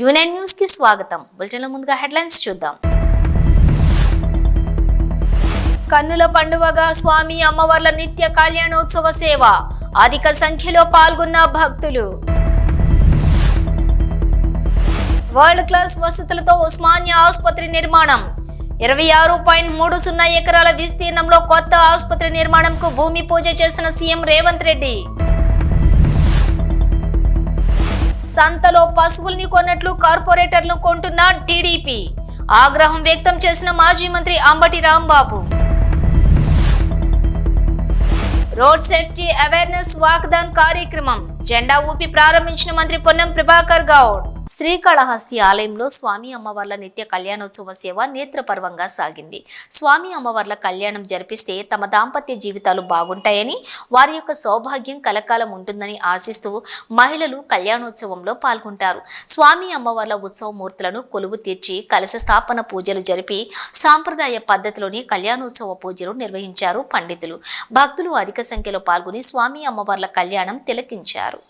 Union న్యూస్కి స్వాగతం. Bulletin ముందుగా హెడ్లైన్స్ చూద్దాం. కన్నుల పండువగా స్వామి అమ్మవార్ల నిత్య కళ్యాణోత్సవ సేవ. అధిక సంఖ్యలో పాల్గొన్న భక్తులు. వరల్డ్ క్లాస్ వసతులతో ఉస్మానియా ఆసుపత్రి నిర్మాణం. ఇరవై ఆరు పాయింట్ మూడు సున్నా ఎకరాల విస్తీర్ణంలో కొత్త ఆసుపత్రి నిర్మాణంకు భూమి పూజ చేసిన సీఎం రేవంత్ రెడ్డి. సంతలో పశువుల్ని కొన్నట్లు కార్పొరేటర్లు కొంటున్న టీడీపీ. ఆగ్రహం వ్యక్తం చేసిన మాజీ మంత్రి Ambati Rambabu. Road safety awareness walkathon కార్యక్రమం. జెండా ఊపి ప్రారంభించిన మంత్రి పొన్నం ప్రభాకర్ గౌడ్. శ్రీకాళహస్తి ఆలయంలో స్వామి అమ్మవార్ల నిత్య కళ్యాణోత్సవ సేవ నేత్రపర్వంగా సాగింది. స్వామి అమ్మవార్ల కళ్యాణం జరిపిస్తే తమ దాంపత్య జీవితాలు బాగుంటాయని వారి యొక్క సౌభాగ్యం కలకాలం ఉంటుందని ఆశిస్తూ మహిళలు కళ్యాణోత్సవంలో పాల్గొంటారు. స్వామి అమ్మవార్ల ఉత్సవమూర్తులను కొలువు తీర్చి కలశ స్థాపన పూజలు జరిపి సాంప్రదాయ పద్ధతిలోని కళ్యాణోత్సవ పూజలు నిర్వహించారు పండితులు. భక్తులు అధిక సంఖ్యలో పాల్గొని స్వామి అమ్మవార్ల కళ్యాణం తిలకించారు.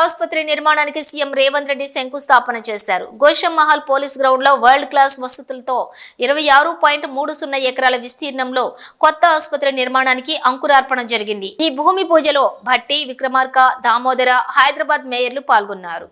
ఆసుపత్రి నిర్మాణానికి సీఎం రేవంత్ రెడ్డి శంకుస్థాపన చేశారు. గోషం మహల్ పోలీస్ గ్రౌండ్లో వరల్డ్ క్లాస్ వసతులతో ఇరవై ఆరు పాయింట్ మూడు సున్నా ఎకరాల విస్తీర్ణంలో కొత్త ఆసుపత్రి నిర్మాణానికి అంకురార్పణ జరిగింది. ఈ భూమి పూజలో భట్టి విక్రమార్క దామోదర హైదరాబాద్ మేయర్లు పాల్గొన్నారు.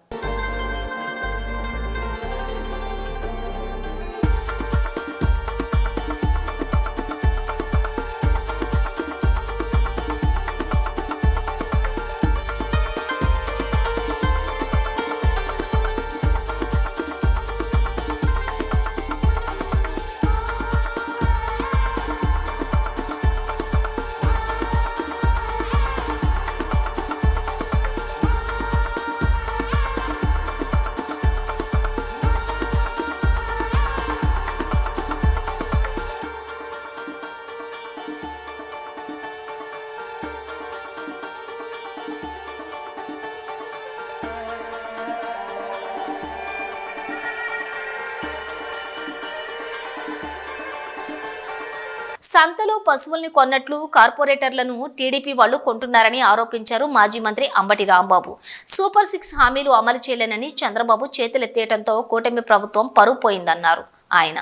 పశువుల్ని కొన్నట్లు కార్పొరేటర్లను టీడీపీ వాళ్ళు కొంటున్నారని ఆరోపించారు మాజీ మంత్రి అంబటి రాంబాబు. సూపర్ సిక్స్ హామీలు అమలు చేయలేనని చంద్రబాబు చేతులెత్తేయడంతో కూటమి ప్రభుత్వం పరువు పోయిందన్నారు ఆయన.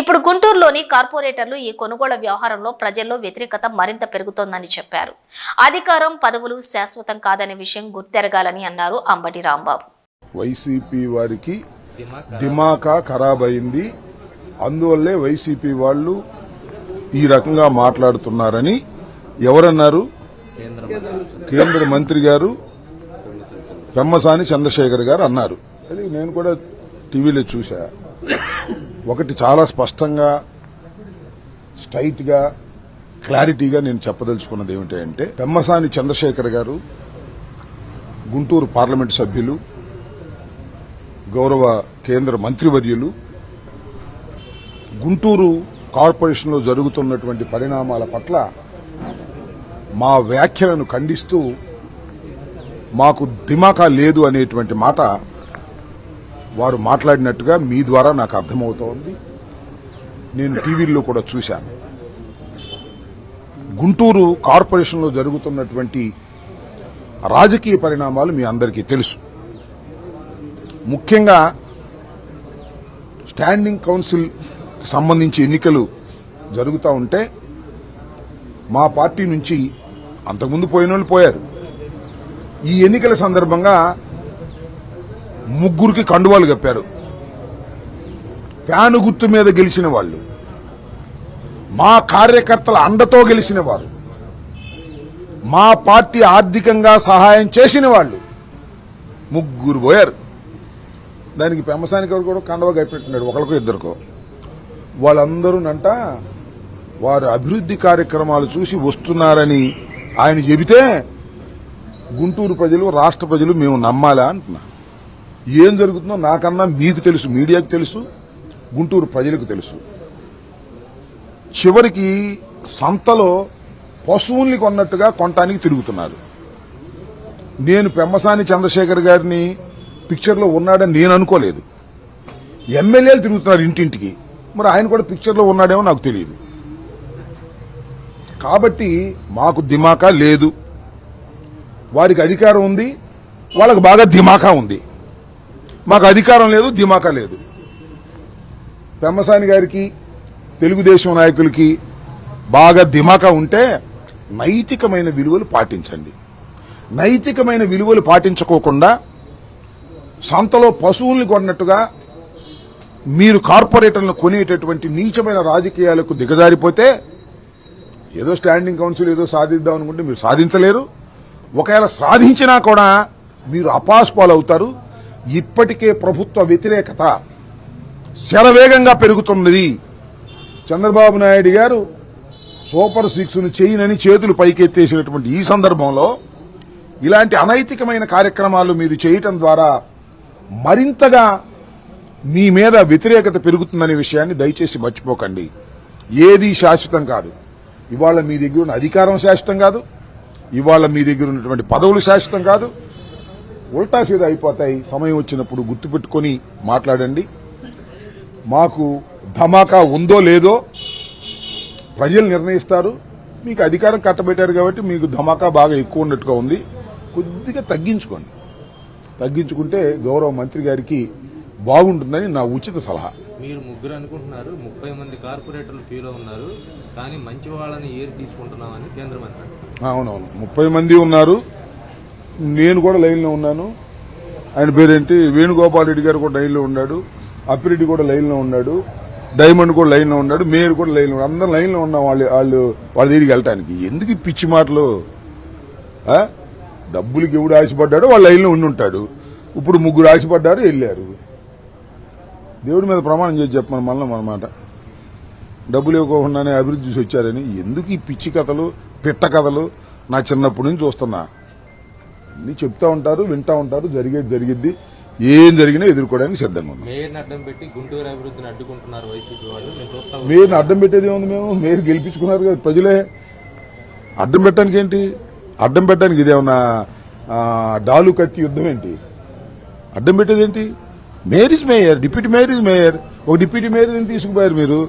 ఇప్పుడు గుంటూరులోని కార్పొరేటర్లు ఈ కొనుగోళ్ళ వ్యవహారంలో ప్రజల్లో వ్యతిరేకత మరింత పెరుగుతోందని చెప్పారు. అధికారం పదవులు శాశ్వతం కాదనే విషయం గుర్తెరగాలని అన్నారు అంబటి రాంబాబు. వైసీపీ వారికి దిమాకా ఖరాబ్ అయింది అందువల్లే వైసీపీ వాళ్ళు ఈ రకంగా మాట్లాడుతున్నారని ఎవరన్నారు? కేంద్ర మంత్రి గారు పెమ్మసాని చంద్రశేఖర్ గారు అన్నారు. అది నేను కూడా టీవీలో చూశా. ఒకటి చాలా స్పష్టంగా స్ట్రైట్గా క్లారిటీగా నేను చెప్పదలుచుకున్నది ఏమిటంటే పెమ్మసాని చంద్రశేఖర్ గారు గుంటూరు పార్లమెంటు సభ్యులు గౌరవ కేంద్ర మంత్రివర్యులు గుంటూరు కార్పొరేషన్లో జరుగుతున్నటువంటి పరిణామాల పట్ల మా వ్యాఖ్యలను ఖండిస్తూ మాకు దిమాకా లేదు అనేటువంటి మాట వారు మాట్లాడినట్టుగా మీ ద్వారా నాకు అర్థమవుతోంది. నేను టీవీల్లో కూడా చూశాను. గుంటూరు కార్పొరేషన్లో జరుగుతున్నటువంటి రాజకీయ పరిణామాలు మీ అందరికీ తెలుసు. ముఖ్యంగా స్టాండింగ్ కౌన్సిల్ సంబంధించి ఎన్నికలు జరుగుతూ ఉంటే మా పార్టీ నుంచి అంతకుముందు పోయిన వాళ్ళు పోయారు. ఈ ఎన్నికల సందర్భంగా ముగ్గురికి కండువాలు కప్పారు. ఫ్యాను గుర్తు మీద గెలిచిన వాళ్ళు మా కార్యకర్తల అండతో గెలిచిన వారు మా పార్టీ ఆర్థికంగా సహాయం చేసిన వాళ్ళు ముగ్గురు పోయారు. దానికి పెంపసానికి ఎవరు కూడా కండవ కప్పెట్టున్నాడు ఒకరికో ఇద్దరికో. వాళ్ళందరూనంట వారు అభివృద్ధి కార్యక్రమాలు చూసి వస్తున్నారని ఆయన చెబితే గుంటూరు ప్రజలు రాష్ట్ర ప్రజలు మేము నమ్మాలా అంటున్నా ఏం జరుగుతుందో నాకన్నా మీకు తెలుసు మీడియాకు తెలుసు గుంటూరు ప్రజలకు తెలుసు. చివరికి సంతలో పశువుల్ని కొన్నట్టుగా కొనటానికి తిరుగుతున్నారు. నేను పెమ్మసాని చంద్రశేఖర్ గారిని పిక్చర్లో ఉన్నాడని నేను అనుకోలేదు. ఎమ్మెల్యేలు తిరుగుతున్నారు ఇంటింటికి. మరి ఆయన కూడా పిక్చర్లో ఉన్నాడేమో నాకు తెలియదు. కాబట్టి మాకు దిమాకా లేదు. వారికి అధికారం ఉంది. వాళ్ళకు బాగా దిమాకా ఉంది. మాకు అధికారం లేదు దిమాకా లేదు. పెమ్మసాని గారికి తెలుగుదేశం నాయకులకి బాగా దిమాకా ఉంటే నైతికమైన విలువలు పాటించండి. నైతికమైన విలువలు పాటించుకోకుండా సంతలో పశువుల్ని కొన్నట్టుగా మీరు కార్పొరేటర్లను కొనేటటువంటి నీచమైన రాజకీయాలకు దిగజారిపోతే ఏదో స్టాండింగ్ కౌన్సిల్ ఏదో సాధిద్దాం అనుకుంటే మీరు సాధించలేరు. ఒకవేళ సాధించినా కూడా మీరు అపాస్పాలు అవుతారు. ఇప్పటికే ప్రభుత్వ వ్యతిరేకత శరవేగంగా పెరుగుతున్నది. చంద్రబాబు నాయుడు గారు సూపర్ సిక్స్ను చేయనని చేతులు పైకెత్తేసినటువంటి ఈ సందర్భంలో ఇలాంటి అనైతికమైన కార్యక్రమాలు మీరు చేయటం ద్వారా మరింతగా మీ మీద వ్యతిరేకత పెరుగుతుందనే విషయాన్ని దయచేసి మర్చిపోకండి. ఏది శాశ్వతం కాదు. ఇవాళ మీ దగ్గర ఉన్న అధికారం శాశ్వతం కాదు. ఇవాళ మీ దగ్గర ఉన్నటువంటి పదవులు శాశ్వతం కాదు. ఉల్టా సీదా అయిపోతాయి. సమయం వచ్చినప్పుడు గుర్తుపెట్టుకొని మాట్లాడండి. మాకు ధమాకా ఉందో లేదో ప్రజలు నిర్ణయిస్తారు. మీకు అధికారం కట్టబెట్టారు కాబట్టి మీకు ధమాకా బాగా ఎక్కువ ఉన్నట్టుగా ఉంది. కొద్దిగా తగ్గించుకోండి. తగ్గించుకుంటే గౌరవ మంత్రి గారికి బాగుంటుందని నా ఉచిత సలహా. మీరు ముగ్గురు అనుకుంటున్నారు ముప్పై మంది కార్పొరేటర్లు క్యూలో ఉన్నారు కానీ మంచి వాళ్ళని ఏరి తీసుకుంటున్నామని కేంద్ర. అవునవును. ముప్పై మంది ఉన్నారు నేను కూడా లైన్లో ఉన్నాను. ఆయన పేరేంటి? వేణుగోపాల్ రెడ్డి గారు కూడా లైన్లో ఉన్నాడు. అప్పిరెడ్డి కూడా లైన్లో ఉన్నాడు. డైమండ్ కూడా లైన్లో ఉన్నాడు. మేయర్ కూడా లైన్లో ఉన్నాడు. అందరం లైన్లో ఉన్నాం. వాళ్ళు వాళ్ళు వాళ్ళ దగ్గరికి వెళ్ళటానికి. ఎందుకు పిచ్చి మాటలు? డబ్బులకి ఎవడు ఆశపడ్డాడో వాళ్ళ లైన్లో ఉండి ఉంటాడు. ఇప్పుడు ముగ్గురు ఆశపడ్డారు వెళ్ళారు. దేవుడి మీద ప్రమాణం చేసి చెప్పమని మళ్ళీ మన మాట. డబ్బులు ఇవ్వకుండానే అభివృద్ధి చూసి వచ్చారని ఎందుకు ఈ పిచ్చి కథలు పిట్ట కథలు నా చిన్నప్పటి నుంచి చూస్తున్నా? అన్ని చెప్తా ఉంటారు వింటా ఉంటారు జరిగేది జరిగిద్ది. ఏం జరిగినా ఎదుర్కోవడానికి సిద్ధంగా ఉన్నాం. మేయర్ని అడ్డం పెట్టేది ఏముంది మేము? మేయర్ గెలిపించుకున్నారు కదా ప్రజలే. అడ్డం పెట్టడానికి ఏంటి? అడ్డం పెట్టడానికి ఇదేమన్నా డాలు కత్తి యుద్ధం ఏంటి? అడ్డం పెట్టేది ఏంటి? Mayor is mayor deputy mayor is mayor ఒక డిప్యూటీ మేయర్ తీసుకుపోయారు మీరు.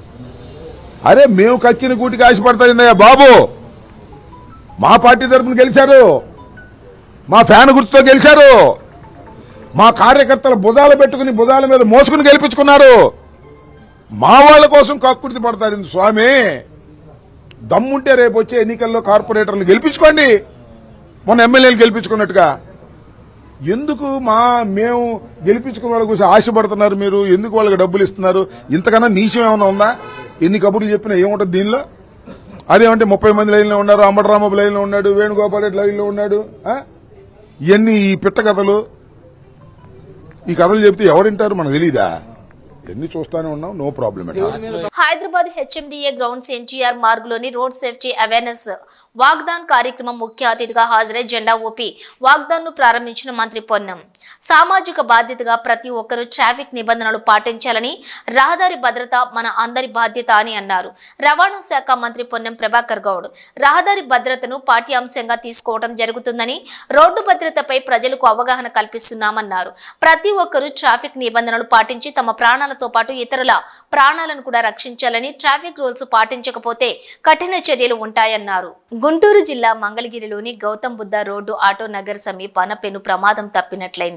అరే మేము కక్కిన కూటికి ఆశపడతాయిందయ్యా బాబు? మా పార్టీ తరఫున గెలిచారు. మా ఫ్యాన్ గుర్తుతో గెలిచారు. మా కార్యకర్తల భుజాలు పెట్టుకుని భుజాల మీద మోసుకుని గెలిపించుకున్నారు. మా వాళ్ళ కోసం కక్కుర్తి పడతారు స్వామి. దమ్ముంటే రేపు వచ్చే ఎన్నికల్లో కార్పొరేటర్లు గెలిపించుకోండి. మొన్న ఎమ్మెల్యేలు గెలిపించుకున్నట్టుగా. ఎందుకు మా మేము గెలిపించుకున్న వాళ్ళ కోసం ఆశపడుతున్నారు మీరు? ఎందుకు వాళ్ళకి డబ్బులు ఇస్తున్నారు? ఇంతకన్నా నీచం ఏమైనా ఉందా? ఎన్ని కబుర్లు చెప్పినా ఏముంటుంది దీనిలో? అదేమంటే ముప్పై మంది లైన్లో ఉన్నారు అంబటరామబాబు లైన్లో ఉన్నాడు వేణుగోపాల్ రెడ్డి లైన్లో ఉన్నాడు ఇవన్నీ ఈ పిట్ట కథలు. ఈ కథలు చెప్తే ఎవరింటారు మనకు తెలీదా? ఎన్ని చూస్తానే ఉన్నాం no problem Hyderabad HMDA grounds NTR మార్గులోని road safety awareness walkathon కార్యక్రమం ముఖ్య అతిథిగా హాజరై జెండా ఊపి వాగ్దాన్ను ప్రారంభించిన మంత్రి పొన్నం. సామాజిక బాధ్యతగా ప్రతి ఒక్కరూ ట్రాఫిక్ నిబంధనలు పాటించాలని రహదారి భద్రత మన అందరి బాధ్యత అని అన్నారు. రవాణా శాఖ మంత్రి పొన్నం ప్రభాకర్ గౌడ్. రహదారి భద్రతను పాఠ్యాంశంగా తీసుకోవడం జరుగుతుందని రోడ్డు భద్రతపై ప్రజలకు అవగాహన కల్పిస్తున్నామన్నారు. ప్రతి ఒక్కరూ ట్రాఫిక్ నిబంధనలు పాటించి తమ ప్రాణాలతో పాటు ఇతరుల ప్రాణాలను కూడా రక్షించాలని ట్రాఫిక్ రూల్స్ పాటించకపోతే కఠిన చర్యలు ఉంటాయన్నారు. గుంటూరు జిల్లా మంగళగిరిలోని గౌతమ్ బుద్ధ రోడ్డు ఆటో నగర్ సమీపాన పెను ప్రమాదం తప్పినట్లయింది.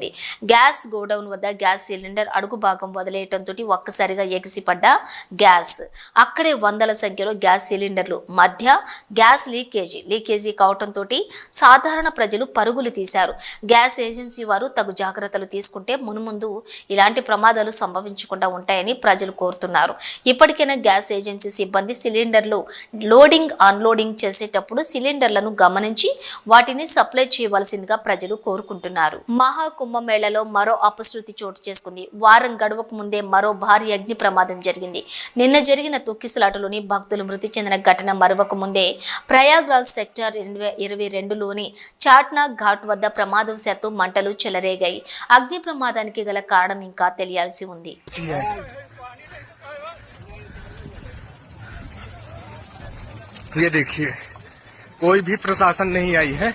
గ్యాస్ గోడౌన్ వద్ద గ్యాస్ సిలిండర్ అడుగు భాగం వదిలేయటంతో ఒక్కసారిగా ఎగిసిపడ్డ గ్యాస్. అక్కడే వందల సంఖ్యలో గ్యాస్ సిలిండర్లు. మధ్య గ్యాస్ లీకేజీ. లీకేజీ కావటంతో సాధారణ ప్రజలు పరుగులు తీశారు. గ్యాస్ ఏజెన్సీ వారు తగు జాగ్రత్తలు తీసుకుంటే మున్ముందు ఇలాంటి ప్రమాదాలు సంభవించకుండా ఉంటాయని ప్రజలు కోరుతున్నారు. ఇప్పటికైనా గ్యాస్ ఏజెన్సీ సిబ్బంది సిలిండర్లు లోడింగ్ అన్లోడింగ్ చేసేటప్పుడు సిలిండర్లను గమనించి వాటిని సప్లై చేయవలసిందిగా ప్రజలు కోరుకుంటున్నారు. మహా కుంభమేళలో మరో అపశృతి చోటు చేసుకుంది వారం గడువకు ముందే మరో భారీ అగ్ని ప్రమాదం జరిగింది నిన్న జరిగిన తొక్కిసలాటలోని భక్తులు మృతి చెందిన ఘటన మరొక ముందే ప్రయాగ్రాజ్ సెక్టర్ ఇరవై రెండులోని చాట్నా ఘాట్ వద్ద ప్రమాదవశాత్తు మంటలు చెలరేగాయి అగ్ని ప్రమాదానికి గల కారణం ఇంకా తెలియాల్సి ఉంది ये देखिए कोई भी प्रशासन नहीं आई है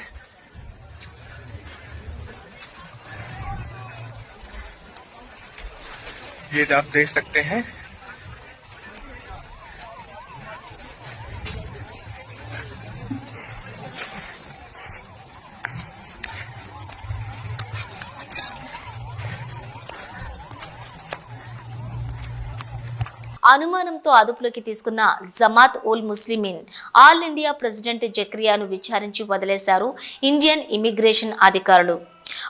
ये आप देख सकते हैं అనుమానంతో అదుపులోకి తీసుకున్న Jamaat ul Muslimeen all India president జక్రియాను విచారించి వదిలేశారు ఇండియన్ ఇమిగ్రేషన్ అధికారులు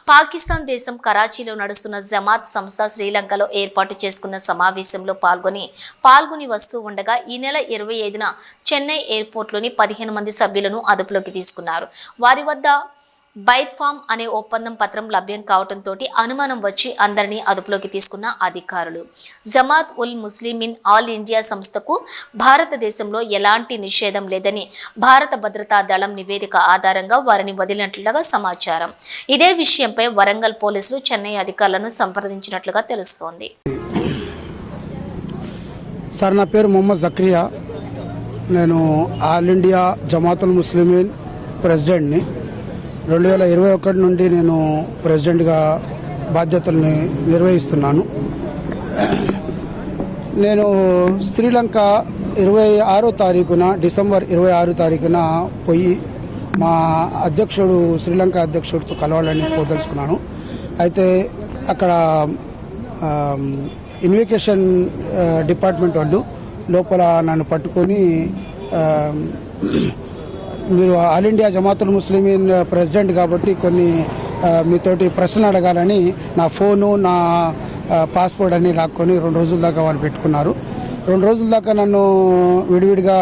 పాకిస్తాన్ దేశం కరాచీలో నడుస్తున్న జమాత్ సంస్థ శ్రీలంకలో ఏర్పాటు చేసుకున్న సమావేశంలో పాల్గొని పాల్గొని వస్తూ ఉండగా ఈ నెల ఇరవై ఐదున చెన్నై ఎయిర్పోర్ట్లోని పదిహేను మంది సభ్యులను అదుపులోకి తీసుకున్నారు. వారి వద్ద బైట్ ఫామ్ అనే ఒప్పందం పత్రం లభ్యం కావడంతో అనుమానం వచ్చి అందరినీ అదుపులోకి తీసుకున్న అధికారులు. జమాత్ ఉల్ ముస్లిమిన్ ఆల్ ఇండియా సంస్థకు భారతదేశంలో ఎలాంటి నిషేధం లేదని భారత భద్రతా దళం నివేదిక ఆధారంగా వారిని వదిలినట్లుగా సమాచారం. ఇదే విషయంపై వరంగల్ పోలీసులు చెన్నై అధికారులను సంప్రదించినట్లుగా తెలుస్తోంది. సార్ నా పేరు మొహమ్మద్ జక్రియా. నేను ఆల్ ఇండియా జమాతుల్ ముస్లిమీన్ ప్రెసిడెంట్ని రెండు వేల ఇరవై ఒకటి నుండి నేను ప్రెసిడెంట్గా బాధ్యతల్ని నిర్వహిస్తున్నాను. నేను శ్రీలంక ఇరవై ఆరో తారీఖున డిసెంబర్ ఇరవై ఆరో తారీఖున పోయి మా అధ్యక్షుడు శ్రీలంక అధ్యక్షుడితో కలవాలని పోదలుచుకున్నాను అయితే అక్కడ ఇన్వికేషన్ డిపార్ట్మెంట్ వాళ్ళు లోపల నన్ను పట్టుకొని మీరు all India Jamaatul Muslimeen president కాబట్టి కొన్ని మీతోటి ప్రశ్నలు అడగాలని నా ఫోను నా పాస్పోర్ట్ అన్ని లాక్కొని రెండు రోజుల దాకా వాళ్ళు పెట్టుకున్నారు. రెండు రోజుల దాకా నన్ను విడివిడిగా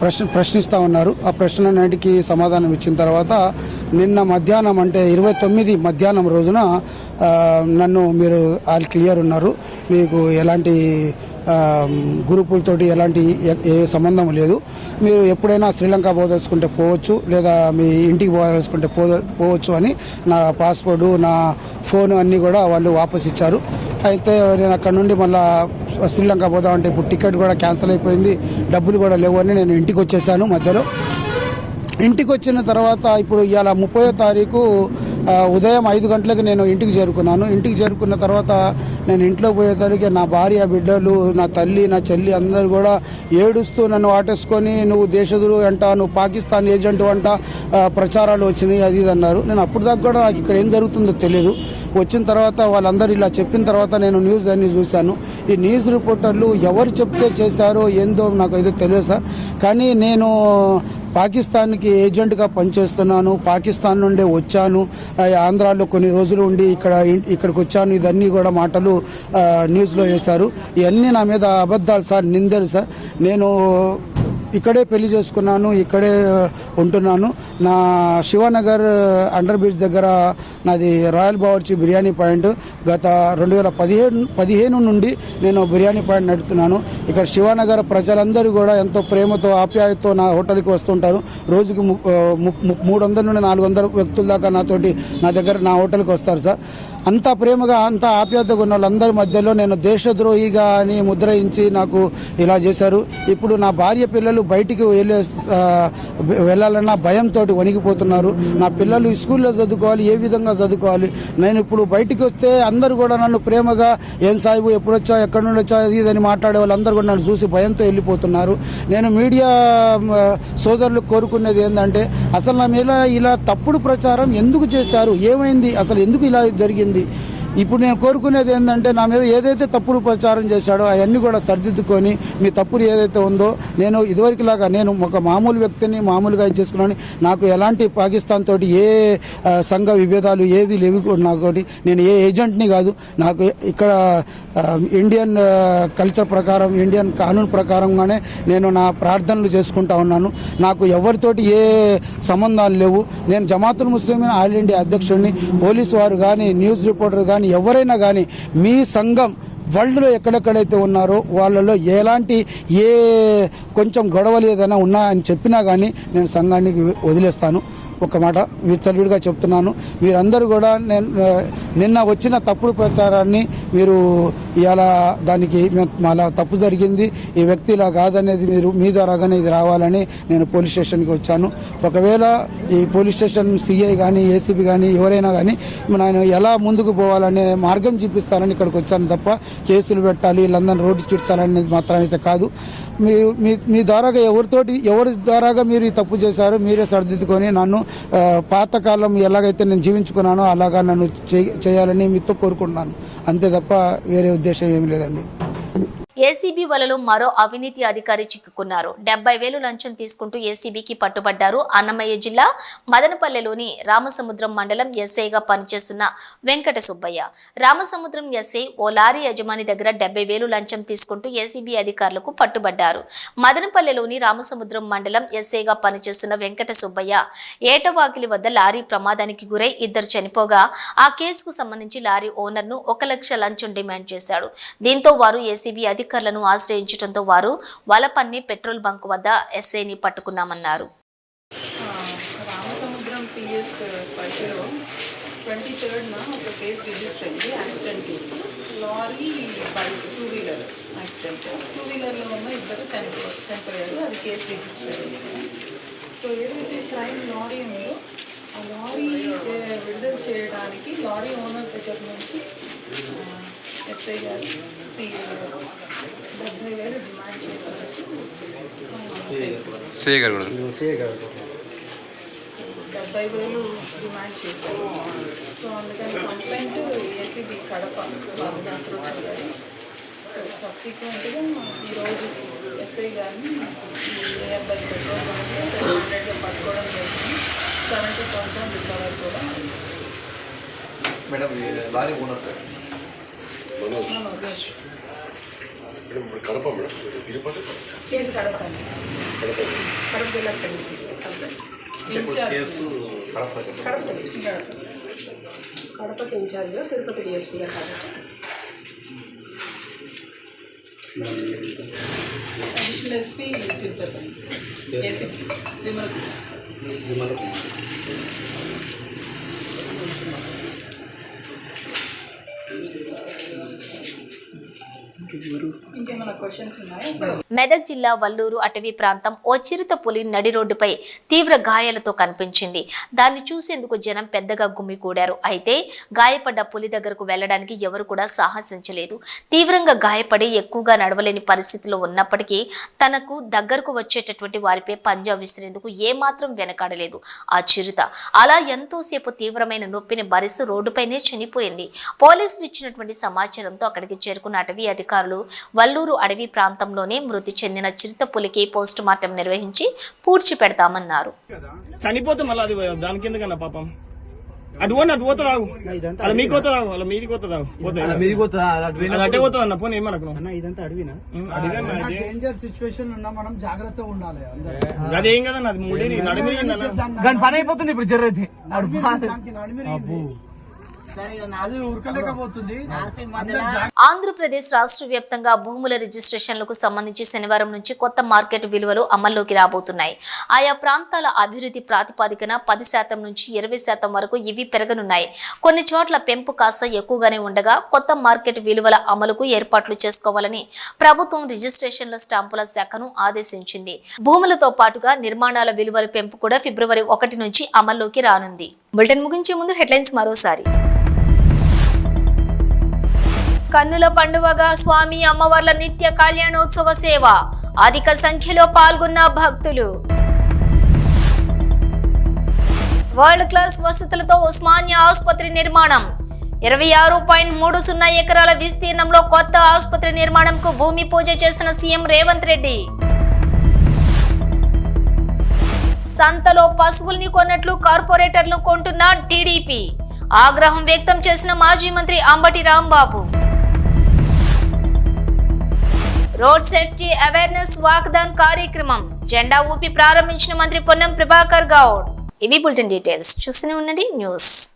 ప్రశ్న ప్రశ్నిస్తూ ఉన్నారు. ఆ ప్రశ్నలన్నిటికీ సమాధానం ఇచ్చిన తర్వాత నిన్న మధ్యాహ్నం అంటే ఇరవై తొమ్మిది మధ్యాహ్నం రోజున నన్ను మీరు ఆల్ క్లియర్ ఉన్నారు. మీకు ఎలాంటి గ్రూపులతోటి ఎలాంటి ఏ- సంబంధం లేదు. మీరు ఎప్పుడైనా శ్రీలంక పోదలుచుకుంటే పోవచ్చు లేదా మీ ఇంటికి పోదలుచుకుంటే పో పోవచ్చు అని నా పాస్పోర్టు నా ఫోన్ అన్నీ కూడా వాళ్ళు వాపస్ ఇచ్చారు. అయితే నేను అక్కడ నుండి మళ్ళీ శ్రీలంక పోదామంటే ఇప్పుడు టికెట్ కూడా క్యాన్సిల్ అయిపోయింది డబ్బులు కూడా లేవు అని నేను ఇంటికి వచ్చేసాను మధ్యలో. ఇంటికి వచ్చిన తర్వాత ఇప్పుడు ఇవాళ ముప్పయో తారీఖు ఉదయం ఐదు గంటలకు నేను ఇంటికి చేరుకున్నాను. ఇంటికి చేరుకున్న తర్వాత నేను ఇంట్లో పోయేసరికి నా భార్య బిడ్డలు నా తల్లి నా చెల్లి అందరూ కూడా ఏడుస్తూ నన్ను వాటేసుకొని నువ్వు దేశదురు అంట నువ్వు పాకిస్తాన్ ఏజెంట్ అంట ప్రచారాలు వచ్చినాయి అది ఇది అన్నారు. నేను అప్పుడు దాకా కూడా నాకు ఇక్కడ ఏం జరుగుతుందో తెలియదు వచ్చిన తర్వాత వాళ్ళందరూ ఇలా చెప్పిన తర్వాత నేను న్యూస్ అన్ని చూశాను. ఈ న్యూస్ రిపోర్టర్లు ఎవరు చెప్తే చేశారో ఏందో నాకు అయితే తెలియదు సార్. కానీ నేను పాకిస్తాన్కి ఏజెంట్గా పనిచేస్తున్నాను పాకిస్తాన్ నుండే వచ్చాను. ఆంధ్రాలో కొన్ని రోజులు ఉండి ఇక్కడ ఇక్కడికి వచ్చాను. ఇదన్నీ కూడా మాటలు న్యూస్లో వేశారు. ఇవన్నీ నా మీద అబద్ధాలు సార్ నిందలు సార్. నేను ఇక్కడే పెళ్ళి చేసుకున్నాను ఇక్కడే ఉంటున్నాను. నా శివనగర్ అండర్ బ్రిడ్జ్ దగ్గర నాది రాయల్ బావర్చి బిర్యానీ పాయింట్. గత రెండు వేల పదిహేను పదిహేను నుండి నేను బిర్యానీ పాయింట్ నడుపుతున్నాను. ఇక్కడ శివనగర్ ప్రజలందరూ కూడా ఎంతో ప్రేమతో ఆప్యాయతతో నా హోటల్కి వస్తుంటారు. రోజుకి ము- మూడు వందల నుండి నాలుగు వందల వ్యక్తుల దాకా నాతోటి నా దగ్గర నా హోటల్కి వస్తారు సార్. అంత ప్రేమగా అంత ఆప్యాయతగా ఉన్న వాళ్ళందరి మధ్యలో నేను దేశద్రోహిగా అని ముద్రయించి నాకు ఇలా చేశారు. ఇప్పుడు నా భార్య పిల్లలు బయటికి వెళ్ళే వెళ్ళాలన్నా వెళ్ళాలన్న భయంతో వణికిపోతున్నారు. నా పిల్లలు స్కూల్లో చదువుకోవాలి ఏ విధంగా చదువుకోవాలి? నేను ఇప్పుడు బయటికి వస్తే అందరూ కూడా నన్ను ప్రేమగా ఏం సాయిబు ఎప్పుడు వచ్చా ఎక్కడి నుండి వచ్చా ఇది అని మాట్లాడే వాళ్ళందరూ కూడా నన్ను చూసి భయంతో వెళ్ళిపోతున్నారు. నేను మీడియా సోదరులు కోరుకునేది ఏంటంటే అసలు నా మీద ఇలా తప్పుడు ప్రచారం ఎందుకు చేశారు? ఏమైంది? అసలు ఎందుకు ఇలా జరిగింది? ఇప్పుడు నేను కోరుకునేది ఏంటంటే నా మీద ఏదైతే తప్పుడు ప్రచారం చేశాడో అవన్నీ కూడా సరిదిద్దుకొని మీ తప్పులు ఏదైతే ఉందో నేను ఇదివరకులాగా నేను ఒక మామూలు వ్యక్తిని మామూలుగా ఇది చేసుకున్నాను? నాకు ఎలాంటి పాకిస్తాన్ తోటి ఏ సంఘ విభేదాలు ఏవి లేవు కూడా నేను ఏ ఏజెంట్ని కాదు. నాకు ఇక్కడ ఇండియన్ కల్చర్ ప్రకారం ఇండియన్ కానూన్ ప్రకారంగానే నేను నా ప్రార్థనలు చేసుకుంటా ఉన్నాను. నాకు ఎవరితోటి ఏ సంబంధాలు లేవు. నేను జమాతుల్ ముస్లిం ఆల్ ఇండియా అధ్యక్షుడిని పోలీసు వారు కానీ న్యూస్ రిపోర్టర్ కానీ ఎవరైనా కానీ మీ సంఘం వరల్డ్లో ఎక్కడెక్కడైతే ఉన్నారో వాళ్ళలో ఎలాంటి ఏ కొంచెం గొడవలు ఏదైనా ఉన్నాయని చెప్పినా కానీ నేను సంఘానికి వదిలేస్తాను. ఒక మాట విచ్చలవిడిగా చెప్తున్నాను. మీరందరూ కూడా నేను నిన్న వచ్చిన తప్పుడు ప్రచారాన్ని మీరు ఇలా దానికి అలా తప్పు జరిగింది. ఈ వ్యక్తి ఇలా కాదనేది మీరు మీ ద్వారాగానే ఇది రావాలని నేను పోలీస్ స్టేషన్కి వచ్చాను. ఒకవేళ ఈ పోలీస్ స్టేషన్ సిఐ కానీ ఏసీబీ కానీ ఎవరైనా కానీ నేను ఎలా ముందుకు పోవాలనే మార్గం చూపిస్తానని ఇక్కడికి వచ్చాను తప్ప కేసులు పెట్టాలి లందన్ రోడ్డు కిడ్చాలనేది మాత్రం అయితే కాదు. మీ మీ మీ ద్వారాగా ఎవరితోటి ఎవరి ద్వారాగా మీరు ఈ తప్పు చేశారో మీరే సరిదిద్దుకొని నన్ను పాతకాలం ఎలాగైతే నేను జీవించుకున్నానో అలాగా నన్ను చేయాలని మీతో కోరుకుంటున్నాను. అంతే తప్ప వేరే ఉద్దేశం ఏమీ లేదండి. ఏసీబీ వలలో మరో అవినీతి అధికారి చిక్కుకున్నారు. డెబ్బై వేలు లంచం తీసుకుంటూ ఏసీబీకి పట్టుబడ్డారు అన్నమయ్య జిల్లా మదనపల్లెలోని రామసముద్రం మండలం ఎస్ఐగా పనిచేస్తున్న వెంకట సుబ్బయ్య. రామసముద్రం ఎస్ఐ ఓ లారీ యజమాని దగ్గర డెబ్బై వేలు లంచం తీసుకుంటూ ఏసీబీ అధికారులకు పట్టుబడ్డారు. మదనపల్లెలోని రామసముద్రం మండలం ఎస్ఐగా పనిచేస్తున్న వెంకట సుబ్బయ్య ఏటవాకిలి వద్ద లారీ ప్రమాదానికి గురై ఇద్దరు చనిపోగా ఆ కేసుకు సంబంధించి లారీ ఓనర్ను ఒక లక్ష లంచం డిమాండ్ చేశాడు. దీంతో వారు ఏసీబీ అధికారులను ఆశ్రయించడంతో వారు వలపన్ని పెట్రోల్ బంక్ వద్ద ఎస్ఐని పట్టుకున్నామన్నారు. ట్వంటీ థర్డ్న ఒక కేసు రిజిస్టర్ అయింది accident case. Lorry bike two wheeler accident. Two వీలర్లో ఉన్న ఇద్దరు చనిపో చనిపోయారు అది కేసు రిజిస్టర్ అయింది. సో ఏదైతే క్రైమ్ లారీ ఉందో ఆ లారీ విడుదల చేయడానికి లారీ ఓనర్ దగ్గర నుంచి ఎస్ఐ గారు సిఐ గారు డెబ్బై వేలు డిమాండ్ చేసినట్టు ఆ, తెలిసింది సే గారు కూడా. డెబ్బై వేలు డిమాండ్ చేశారు. సో అందుకని కంప్లైంట్ ఏసీబీ కడప అప్రోచ్ అయ్యారు సో సబ్సిక్వెంట్గా ఈరోజు ఎస్ఐ గారిని నియర్ బై పెట్రోల్ హండ్రెడ్గా పట్టుకోవడం జరిగింది. సెవెంటీ థౌసండ్ రికవర్ కూడా మేడం లారీ ఓనర్ మన ఉద్దేశం కేసు కడప. అండి. కడప జిల్లా చెందింది కడప. కడప కడపకి ఇన్ఛార్జ్ తిరుపతి డిఎస్పీ గారు కాబట్టి. Additional SP Tirupati. ACP Vimal. ఇంకేమైనా మెదక్ జిల్లా వల్లూరు అటవీ ప్రాంతం ఓ చిరుత పులి నడి రోడ్డుపై తీవ్ర గాయాలతో కనిపించింది. దాన్ని చూసేందుకు జనం పెద్దగా గుమికూడారు అయితే గాయపడ్డ పులి దగ్గరకు వెళ్ళడానికి ఎవరు కూడా సాహసించలేదు. తీవ్రంగా గాయపడి ఎక్కువగా నడవలేని పరిస్థితిలో ఉన్నప్పటికీ తనకు దగ్గరకు వచ్చేటటువంటి వారిపై పంజా విసిరేందుకు ఏమాత్రం వెనకాడలేదు. ఆ చిరుత. అలా ఎంతోసేపు తీవ్రమైన నొప్పిని భరిస్తూ రోడ్డుపైనే చనిపోయింది. పోలీసులు ఇచ్చినటువంటి సమాచారంతో అక్కడికి చేరుకున్న అటవీ అధికారులు వల్లూరు అడవి ప్రాంతంలోనే మృతి చెందిన చిరుత పులికి పోస్టు మార్టం నిర్వహించి పూడ్చి పెడతామన్నారు. చనిపోతే మళ్ళీ ఎందుకన్నా పాపం? అటు పోనీ అటు అలా మీకు అలా అన్న పోనీ ఏమనకు ఇదంతా అడిగాను డేంజర్ ఉన్నా మనం జాగ్రత్తగా ఉండాలి అందరూ. అదేం కదన్న అది ముడి నడిమిరిగిందన్న దాని పని అయిపోతుంది ఇప్పుడు జర్రది. దానికి నడిమిరిగింది. అది ఉరకలేకపోతుంది అందరూ ఆంధ్రప్రదేశ్ రాష్ట్ర వ్యాప్తంగా భూముల రిజిస్ట్రేషన్లకు సంబంధించి శనివారం నుంచి కొత్త మార్కెట్ విలువలు అమల్లోకి రాబోతున్నాయి. ఆయా ప్రాంతాల అభివృద్ధి ప్రాతిపదికన పది శాతం నుంచి ఇరవై శాతం వరకు ఇవి పెరగనున్నాయి. కొన్ని చోట్ల పెంపు కాస్త ఎక్కువగానే ఉండగా కొత్త మార్కెట్ విలువల అమలుకు ఏర్పాట్లు చేసుకోవాలని ప్రభుత్వం రిజిస్ట్రేషన్ల స్టాంపుల శాఖను ఆదేశించింది. భూములతో పాటుగా నిర్మాణాల విలువల పెంపు కూడా ఫిబ్రవరి ఒకటి నుంచి అమల్లోకి రానుంది. బులెటిన్ ముగించే ముందు హెడ్లైన్స్ మరోసారి. కన్నుల పండువగా స్వామి అమ్మవార్ల నిత్య కళ్యాణోత్సవ సేవ. అధిక సంఖ్యలో పాల్గొన్న భక్తులు. వరల్డ్ క్లాస్ వసతులతో ఉస్మానియా ఆసుపత్రి నిర్మాణం. ఇరవై ఆరు పాయింట్ మూడు సున్నా ఎకరాల విస్తీర్ణంలో కొత్త ఆసుపత్రి నిర్మాణంకు భూమి పూజ చేసిన సీఎం రేవంత్ రెడ్డి. సంతలో పశువుల్ని కొన్నట్లు కార్పొరేటర్లు కొంటున్న టీడీపీ. ఆగ్రహం వ్యక్తం చేసిన మాజీ మంత్రి Ambati Rambabu. Road safety awareness walkathon కార్యక్రమం. జెండా ఊపి ప్రారంభించిన మంత్రి పొన్నం ప్రభాకర్ గౌడ్. ఇవి బులెటిన్ డీటెయిల్స్. చూస్తూనే ఉండండి. న్యూస్.